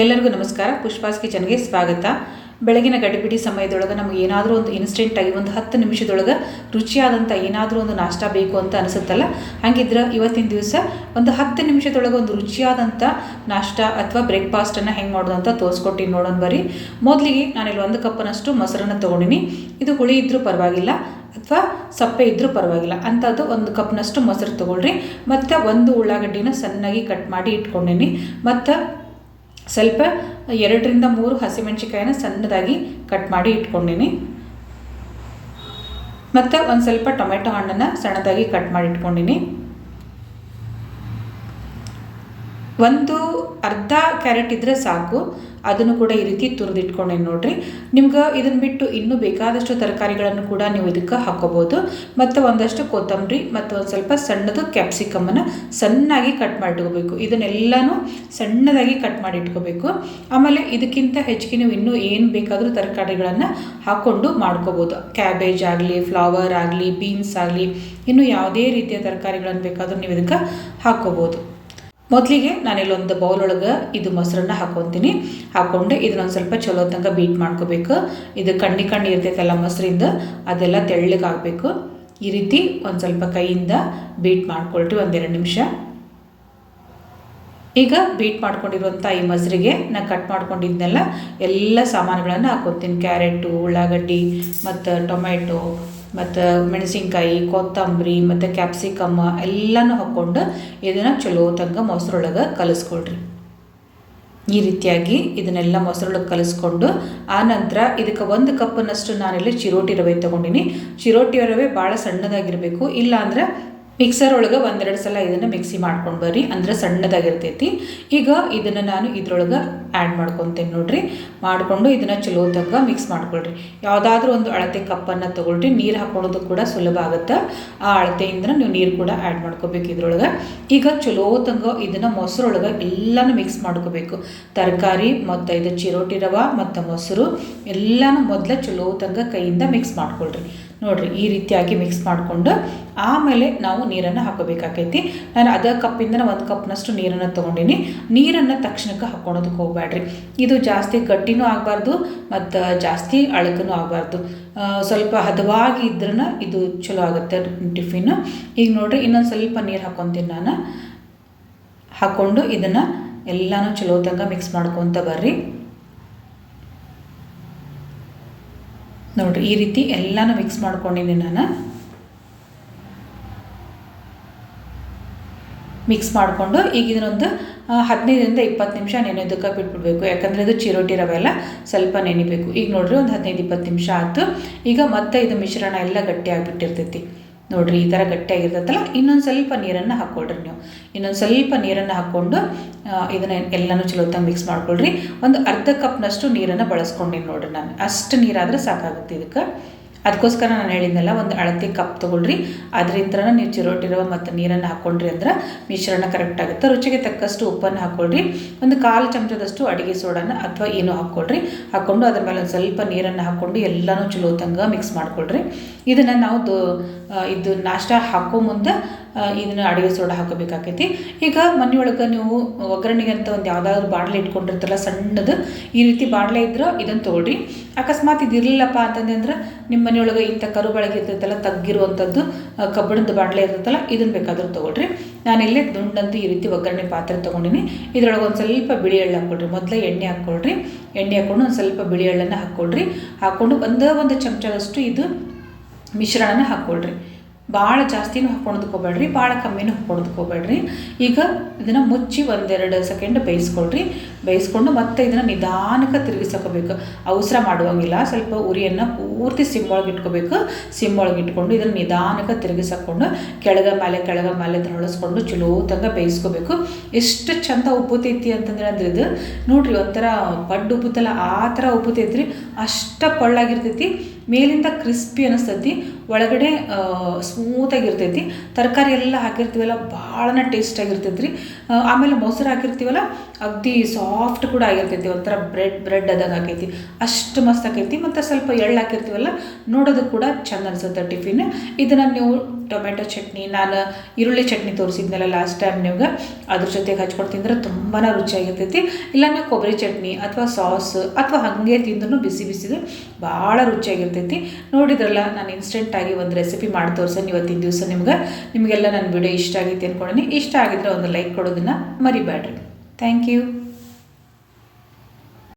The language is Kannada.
ಎಲ್ಲರಿಗೂ ನಮಸ್ಕಾರ. ಪುಷ್ಪಾಸ್ ಕಿಚನ್ಗೆ ಸ್ವಾಗತ. ಬೆಳಗಿನ ಗಡಿಬಿಡಿ ಸಮಯದೊಳಗೆ ನಮಗೆ ಏನಾದರೂ ಒಂದು ಇನ್ಸ್ಟೆಂಟಾಗಿ ಒಂದು ಹತ್ತು ನಿಮಿಷದೊಳಗೆ ರುಚಿಯಾದಂಥ ಏನಾದರೂ ಒಂದು ನಾಷ್ಟ ಬೇಕು ಅಂತ ಅನಿಸುತ್ತಲ್ಲ? ಹಾಗಿದ್ರೆ ಇವತ್ತಿನ ದಿವಸ ಒಂದು ಹತ್ತು ನಿಮಿಷದೊಳಗೆ ಒಂದು ರುಚಿಯಾದಂಥ ನಾಷ್ಟ ಅಥವಾ ಬ್ರೇಕ್ಫಾಸ್ಟನ್ನು ಹೆಂಗೆ ಮಾಡೋದು ಅಂತ ತೋರಿಸ್ಕೊಟ್ಟಿನಿ ನೋಡೋಣ ಬರ್ರಿ. ಮೊದಲಿಗೆ ನಾನಿಲ್ಲಿ ಒಂದು ಕಪ್ಪನಷ್ಟು ಮೊಸರನ್ನು ತೊಗೊಂಡಿನಿ. ಇದು ಹುಳಿ ಇದ್ದರೂ ಪರವಾಗಿಲ್ಲ, ಅಥವಾ ಸಪ್ಪೆ ಇದ್ದರೂ ಪರವಾಗಿಲ್ಲ. ಅಂಥದ್ದು ಒಂದು ಕಪ್ನಷ್ಟು ಮೊಸರು ತೊಗೊಳ್ರಿ. ಮತ್ತು ಒಂದು ಉಳ್ಳಾಗಡ್ಡಿನ ಸಣ್ಣಾಗಿ ಕಟ್ ಮಾಡಿ ಇಟ್ಕೊಂಡಿನಿ. ಮತ್ತು ಸ್ವಲ್ಪ ಎರಡರಿಂದ ಮೂರು ಹಸಿಮೆಣ್ಸಿಕಾಯಿನ ಸಣ್ಣದಾಗಿ ಕಟ್ ಮಾಡಿ ಇಟ್ಕೊಂಡಿನಿ. ಮತ್ತು ಒಂದು ಸ್ವಲ್ಪ ಟೊಮೆಟೊ ಹಣ್ಣನ್ನು ಸಣ್ಣದಾಗಿ ಕಟ್ ಮಾಡಿ ಇಟ್ಕೊಂಡೀನಿ. ಒಂದು ಅರ್ಧ ಕ್ಯಾರೆಟ್ ಇದ್ದರೆ ಸಾಕು. ಅದನ್ನು ಕೂಡ ಈ ರೀತಿ ತುರಿದಿಟ್ಕೊಂಡೇನು ನೋಡಿರಿ. ನಿಮ್ಗೆ ಇದನ್ನು ಬಿಟ್ಟು ಇನ್ನೂ ಬೇಕಾದಷ್ಟು ತರಕಾರಿಗಳನ್ನು ಕೂಡ ನೀವು ಇದಕ್ಕೆ ಹಾಕೋಬೋದು. ಮತ್ತು ಒಂದಷ್ಟು ಕೊತ್ತಂಬರಿ, ಮತ್ತು ಒಂದು ಸ್ವಲ್ಪ ಸಣ್ಣದು ಕ್ಯಾಪ್ಸಿಕಮ್ಮನ್ನು ಸಣ್ಣಾಗಿ ಕಟ್ ಮಾಡಿಟ್ಕೋಬೇಕು. ಇದನ್ನೆಲ್ಲನೂ ಸಣ್ಣದಾಗಿ ಕಟ್ ಮಾಡಿ ಇಟ್ಕೋಬೇಕು ಆಮೇಲೆ ಇದಕ್ಕಿಂತ ಹೆಚ್ಚಿಗೆ ನೀವು ಇನ್ನೂ ಏನು ಬೇಕಾದರೂ ತರಕಾರಿಗಳನ್ನು ಹಾಕ್ಕೊಂಡು ಮಾಡ್ಕೋಬೋದು. ಕ್ಯಾಬೇಜ್ ಆಗಲಿ ಫ್ಲವರ್ ಆಗಲಿ ಬೀನ್ಸ್ ಆಗಲಿ, ಇನ್ನು ಯಾವುದೇ ರೀತಿಯ ತರಕಾರಿಗಳನ್ನು ಬೇಕಾದರೂ ನೀವು ಇದಕ್ಕೆ ಹಾಕ್ಕೋಬೋದು ಮೊದಲಿಗೆ ನಾನಿಲ್ಲೊಂದು ಬೌಲ್ ಒಳಗೆ ಇದು ಮೊಸರನ್ನ ಹಾಕೊತೀನಿ. ಹಾಕ್ಕೊಂಡು ಇದನ್ನೊಂದು ಸ್ವಲ್ಪ ಚಲೋ ತನಕ ಬೀಟ್ ಮಾಡ್ಕೋಬೇಕು. ಇದು ಕಣ್ಣಿ ಕಣ್ಣು ಇರ್ತೈತಲ್ಲ ಮೊಸರಿಂದ, ಅದೆಲ್ಲ ತೆಳ್ಳಗೆ ಆಗಬೇಕು ಈ ರೀತಿ ಒಂದು ಸ್ವಲ್ಪ ಕೈಯಿಂದ ಬೀಟ್ ಮಾಡ್ಕೊಳ್ರಿ ಒಂದೆರಡು ನಿಮಿಷ. ಈಗ ಬೀಟ್ ಮಾಡ್ಕೊಂಡಿರುವಂಥ ಈ ಮೊಸರಿಗೆ ನಾನು ಕಟ್ ಮಾಡ್ಕೊಂಡಿದ್ದನ್ನೆಲ್ಲ ಎಲ್ಲ ಸಾಮಾನುಗಳನ್ನು ಹಾಕೊತೀನಿ. ಕ್ಯಾರೆಟು, ಉಳ್ಳಾಗಡ್ಡಿ ಮತ್ತು ಟೊಮೆಟೊ ಮತ್ತು ಮೆಣಸಿನ್ಕಾಯಿ, ಕೊತ್ತಂಬರಿ, ಮತ್ತು ಕ್ಯಾಪ್ಸಿಕಮ್ಮ ಎಲ್ಲನೂ ಹಾಕ್ಕೊಂಡು ಇದನ್ನು ಚಲೋ ತಂಗ ಮೊಸರೊಳಗೆ ಕಲಿಸ್ಕೊಳ್ರಿ. ಈ ರೀತಿಯಾಗಿ ಇದನ್ನೆಲ್ಲ ಮೊಸರೊಳಗೆ ಕಲಿಸ್ಕೊಂಡು ಆನಂತರ ಇದಕ್ಕೆ ಒಂದು ಕಪ್ಪನಷ್ಟು ನಾನಿಲ್ಲಿ ಚಿರೋಟಿ ರವೆ ತೊಗೊಂಡಿನಿ. ಚಿರೋಟಿ ರವೆ ಭಾಳ ಸಣ್ಣದಾಗಿರಬೇಕು, ಇಲ್ಲಾಂದ್ರೆ ಮಿಕ್ಸರ್ ಒಳಗೆ ಒಂದೆರಡು ಸಲ ಇದನ್ನು ಮಿಕ್ಸಿ ಮಾಡ್ಕೊಂಡು ಬರ್ರಿ, ಅಂದ್ರೆ ಸಣ್ಣದಾಗಿರ್ತೈತಿ. ಈಗ ಇದನ್ನು ನಾನು ಇದ್ರೊಳಗೆ ಆ್ಯಡ್ ಮಾಡ್ಕೊತೇನೆ ನೋಡ್ರಿ. ಮಾಡಿಕೊಂಡು ಇದನ್ನು ಚಲೋ ತನಕ ಮಿಕ್ಸ್ ಮಾಡ್ಕೊಳ್ರಿ. ಯಾವುದಾದ್ರೂ ಒಂದು ಅಳತೆ ಕಪ್ಪನ್ನು ತೊಗೊಳ್ರಿ, ನೀರು ಹಾಕೊಳ್ಳೋದು ಕೂಡ ಸುಲಭ ಆಗುತ್ತೆ. ಆ ಅಳತೆಯಿಂದ ನೀವು ನೀರು ಕೂಡ ಆ್ಯಡ್ ಮಾಡ್ಕೋಬೇಕು ಇದ್ರೊಳಗೆ. ಈಗ ಚಲೋ ತಂಗ ಇದನ್ನು ಮೊಸರೊಳಗೆ ಎಲ್ಲನೂ ಮಿಕ್ಸ್ ಮಾಡ್ಕೋಬೇಕು. ತರಕಾರಿ, ಮತ್ತು ಇದು ಚಿರೋಟಿ ರವ, ಮತ್ತು ಮೊಸರು, ಎಲ್ಲನೂ ಮೊದಲೇ ಚಲೋ ತಂಗ ಕೈಯಿಂದ ಮಿಕ್ಸ್ ಮಾಡ್ಕೊಳ್ರಿ. ನೋಡಿರಿ, ಈ ರೀತಿಯಾಗಿ ಮಿಕ್ಸ್ ಮಾಡಿಕೊಂಡು ಆಮೇಲೆ ನಾವು ನೀರನ್ನು ಹಾಕೋಬೇಕಾಗೈತಿ. ನಾನು ಅದ ಕಪ್ಪಿಂದ ಒಂದು ಕಪ್ನಷ್ಟು ನೀರನ್ನು ತೊಗೊಂಡಿನಿ. ನೀರನ್ನು ತಕ್ಷಣಕ್ಕೆ ಹಾಕ್ಕೊಳೋದಕ್ಕೆ ಹೋಗಬೇಡ್ರಿ ಇದು ಜಾಸ್ತಿ ಗಟ್ಟಿನೂ ಆಗಬಾರ್ದು ಮತ್ತು ಜಾಸ್ತಿ ಅಳಕನೂ ಆಗಬಾರ್ದು. ಸ್ವಲ್ಪ ಹದವಾಗಿ ಇದ್ರೂ ಇದು ಚಲೋ ಆಗುತ್ತೆ ಟಿಫಿನ್ ಈಗ ನೋಡಿರಿ, ಇನ್ನೊಂದು ಸ್ವಲ್ಪ ನೀರು ಹಾಕ್ಕೊತೀನಿ ನಾನು. ಹಾಕ್ಕೊಂಡು ಇದನ್ನು ಎಲ್ಲನೂ ಚಲೋ ಮಿಕ್ಸ್ ಮಾಡ್ಕೊತ ಬರ್ರಿ. ನೋಡಿರಿ, ಈ ರೀತಿ ಎಲ್ಲನೂ ಮಿಕ್ಸ್ ಮಾಡ್ಕೊಂಡಿದ್ದೀನಿ ನಾನು. ಮಿಕ್ಸ್ ಮಾಡಿಕೊಂಡು ಈಗ ಇದನ್ನೊಂದು ಹದಿನೈದರಿಂದ ಇಪ್ಪತ್ತು ನಿಮಿಷ ನೆನೆಯೋದಕ್ಕೆ ಬಿಟ್ಬಿಡ್ಬೇಕು. ಯಾಕಂದರೆ ಇದು ಚಿರೋಟಿ ರವೆ ಎಲ್ಲ ಸ್ವಲ್ಪ ನೆನಿಬೇಕು. ಈಗ ನೋಡಿರಿ, ಒಂದು ಹದಿನೈದು ಇಪ್ಪತ್ತು ನಿಮಿಷ ಆಯಿತು. ಈಗ ಮತ್ತೆ ಇದು ಮಿಶ್ರಣ ಎಲ್ಲ ಗಟ್ಟಿಯಾಗಿಬಿಟ್ಟಿರ್ತೈತಿ. ನೋಡಿರಿ ಈ ಥರ ಗಟ್ಟಿಯಾಗಿರ್ತೈತಲ್ಲ, ಇನ್ನೊಂದು ಸ್ವಲ್ಪ ನೀರನ್ನು ಹಾಕ್ಕೊಳ್ರಿ ನೀವು. ಇನ್ನೊಂದು ಸ್ವಲ್ಪ ನೀರನ್ನು ಹಾಕ್ಕೊಂಡು ಇದನ್ನು ಎಲ್ಲನೂ ಚಲೋ ತಂಗ ಮಿಕ್ಸ್ ಮಾಡ್ಕೊಳ್ರಿ. ಒಂದು ಅರ್ಧ ಕಪ್ನಷ್ಟು ನೀರನ್ನು ಬಳಸ್ಕೊಂಡಿನಿ ನೋಡಿರಿ ನಾನು. ಅಷ್ಟು ನೀರಾದರೆ ಸಾಕಾಗುತ್ತೆ ಇದಕ್ಕೆ. ಅದಕ್ಕೋಸ್ಕರ ನಾನು ಹೇಳಿದ್ನಲ್ಲ, ಒಂದು ಅಳತೆ ಕಪ್ ತೊಗೊಳ್ರಿ. ಅದರಿಂದ ನೀವು ಚಿರೋಟಿರೋ ಮತ್ತು ನೀರನ್ನು ಹಾಕ್ಕೊಂಡ್ರಿ ಅಂದ್ರೆ ಮಿಶ್ರಣ ಕರೆಕ್ಟ್ ಆಗುತ್ತೆ. ರುಚಿಗೆ ತಕ್ಕಷ್ಟು ಉಪ್ಪನ್ನು ಹಾಕ್ಕೊಳ್ರಿ ಒಂದು ಕಾಲು ಚಮಚದಷ್ಟು ಅಡುಗೆ ಸೋಡಾನ ಅಥವಾ ಏನೋ ಹಾಕ್ಕೊಳ್ರಿ ಹಾಕ್ಕೊಂಡು ಅದ್ರ ಮೇಲೆ ಒಂದು ಸ್ವಲ್ಪ ನೀರನ್ನು ಹಾಕ್ಕೊಂಡು ಎಲ್ಲನೂ ಚಲೋ ತಂಗ ಮಿಕ್ಸ್ ಮಾಡ್ಕೊಳ್ರಿ. ಇದನ್ನು ನಾವು ದೋ ಇದು ನಾಷ್ಟ ಹಾಕೋ ಮುಂದೆ ಇದನ್ನು ಅಡುಗೆ ಸೋಡಾ ಹಾಕೋಬೇಕಾಕೈತಿ. ಈಗ ಮನೆಯೊಳಗೆ ನೀವು ಒಗ್ಗರಣೆಗೆ ಅಂತ ಒಂದು ಯಾವುದಾದ್ರು ಬಾಣಲೆ ಇಟ್ಕೊಂಡಿರ್ತಾರಲ್ಲ ಸಣ್ಣದು, ಈ ರೀತಿ ಬಾಣಲೆ ಇದ್ರೆ ಇದನ್ನು ತೊಗೊಳ್ರಿ. ಅಕಸ್ಮಾತ್ ಇದಿರಲಿಲ್ಲಪ್ಪ ಇರಲಿಲ್ಲಪ್ಪ ಅಂತಂದ್ರೆ ನಿಮ್ಮ ಮನೆಯೊಳಗೆ ಇಂಥ ಕರು ಬಳಗೆ ಇರ್ತೈತಲ್ಲ ತಗ್ಗಿರುವಂಥದ್ದು ಕಬ್ಬಿಣದ ಬಾಣಲೆ ಇರ್ತೈತಲ್ಲ ಇದನ್ನು ಬೇಕಾದರೂ ತೊಗೊಳ್ರಿ. ನಾನಿಲ್ಲೇ ದುಂಡಂತೂ ಈ ರೀತಿ ಒಗ್ಗರಣೆ ಪಾತ್ರೆ ತೊಗೊಂಡಿನಿ. ಇದ್ರೊಳಗೆ ಒಂದು ಸ್ವಲ್ಪ ಬಿಳಿ ಎಳ್ಳು ಹಾಕ್ಕೊಳ್ರಿ ಮೊದಲೇ ಎಣ್ಣೆ ಹಾಕ್ಕೊಳ್ರಿ ಎಣ್ಣೆ ಹಾಕ್ಕೊಂಡು ಒಂದು ಸ್ವಲ್ಪ ಬಿಳಿ ಎಳ್ಳನ್ನು ಹಾಕ್ಕೊಳ್ರಿ ಹಾಕ್ಕೊಂಡು ಒಂದೇ, ಒಂದು ಚಮಚದಷ್ಟು ಇದು ಮಿಶ್ರಣನ ಹಾಕ್ಕೊಳ್ರಿ. ಭಾಳ ಜಾಸ್ತಿನೂ ಹಾಕ್ಕೊಳೋದಕ್ಕೆ ಹೋಗ್ಬೇಡ್ರಿ ಭಾಳ ಕಮ್ಮಿನೂ ಹಾಕ್ಕೊಳೋದಕ್ಕೆ ಈಗ ಇದನ್ನು ಮುಚ್ಚಿ ಒಂದೆರಡು ಸೆಕೆಂಡ್ ಬೇಯಿಸ್ಕೊಳ್ರಿ. ಬೇಯಿಸ್ಕೊಂಡು ಮತ್ತೆ ಇದನ್ನು ನಿಧಾನಕ್ಕೆ ತಿರುಗಿಸ್ಕೋಬೇಕು. ಅವಸರ ಮಾಡುವಂಗಿಲ್ಲ, ಸ್ವಲ್ಪ ಉರಿಯನ್ನು ಪೂರ್ತಿ ಸಿಮ್ಮೊಳಗೆ ಇಟ್ಕೋಬೇಕು. ಸಿಮ್ಮೊಳಗೆ ಇಟ್ಕೊಂಡು ಇದನ್ನು ನಿಧಾನಕ್ಕೆ ತಿರುಗಿಸ್ಕೊಂಡು, ಕೆಳಗ ಮೇಲೆ ಕೆಳಗ ಮೇಲೆ ಹೊಳಸ್ಕೊಂಡು ಚಲೋ ತಂಗ ಬೇಯಿಸ್ಕೋಬೇಕು. ಎಷ್ಟು ಚಂದ ಉಬ್ಬುತೈತಿ ಅಂತಂದ್ರೆ ಅಂದ್ರೆ ಇದು, ನೋಡ್ರಿ ಒಂಥರ ಪಡ್ಡು ಉಬ್ಬುತ್ತಲ್ಲ ಆ ಥರ ಉಬ್ಬುತೈತ್ರಿ ಅಷ್ಟ ಪಳ್ಳಾಗಿರ್ತೈತಿ. ಮೇಲಿಂದ ಕ್ರಿಸ್ಪಿ ಅನಿಸ್ತೈತಿ. ಒಳಗಡೆ ಸ್ಮೂತಾಗಿರ್ತೈತಿ ತರಕಾರಿ ಎಲ್ಲ ಹಾಕಿರ್ತೀವಲ್ಲ ಭಾಳನ ಟೇಸ್ಟಾಗಿರ್ತೈತಿ ರೀ ಆಮೇಲೆ ಮೊಸರು ಹಾಕಿರ್ತೀವಲ್ಲ, ಅಗ್ದಿ ಸಾಫ್ಟ್ ಕೂಡ ಆಗಿರ್ತೈತಿ. ಒಂಥರ ಬ್ರೆಡ್ ಬ್ರೆಡ್ ಅದಾಗ ಆಕೈತಿ ಅಷ್ಟು ಮಸ್ತ್ ಆಕೈತಿ. ಮತ್ತು ಸ್ವಲ್ಪ ಎಳ್ಳು ಹಾಕಿರ್ತೀವಲ್ಲ, ನೋಡೋದು ಕೂಡ ಚಂದ ಅನ್ಸುತ್ತೆ ಟಿಫಿನ್ ಇದನ್ನು ನೀವು ಟೊಮೆಟೊ ಚಟ್ನಿ, ನಾನು ಈರುಳ್ಳಿ ಚಟ್ನಿ ತೋರಿಸಿದ್ನಲ್ಲ ಲಾಸ್ಟ್ ಟೈಮ್ ನಿಮ್ಗೆ, ಅದ್ರ ಜೊತೆಗೆ ಹಚ್ಕೊಂಡು ತಿಂದ್ರೆ ತುಂಬಾ ರುಚಿಯಾಗಿರ್ತೈತಿ. ಇಲ್ಲ ನೀವು ಕೊಬ್ಬರಿ ಚಟ್ನಿ ಅಥವಾ ಸಾಸ್ ಅಥವಾ ಹಾಗೆ ತಿಂದ್ರೂ ಬಿಸಿ ಬಿಸಿದು ಭಾಳ ರುಚಿಯಾಗಿರ್ತೈತಿ. ನೋಡಿದ್ರಲ್ಲ, ನಾನು ಒಂದು ರೆಸಿಪಿ ಮಾಡಿ ತೋರಿಸೋಣ ಇವತ್ತಿನ ದಿವಸ ನಿಮ್ಗೆ. ನಿಮಗೆಲ್ಲ ನನ್ನ ವಿಡಿಯೋ ಇಷ್ಟ ಆಗಿತ್ತು ಅಂದ್ಕೊಂಡಿನಿ ಇಷ್ಟ ಆಗಿದ್ರೆ ಒಂದು ಲೈಕ್ ಕೊಡೋದನ್ನು ಮರಿಬೇಡ್ರಿ. Thank you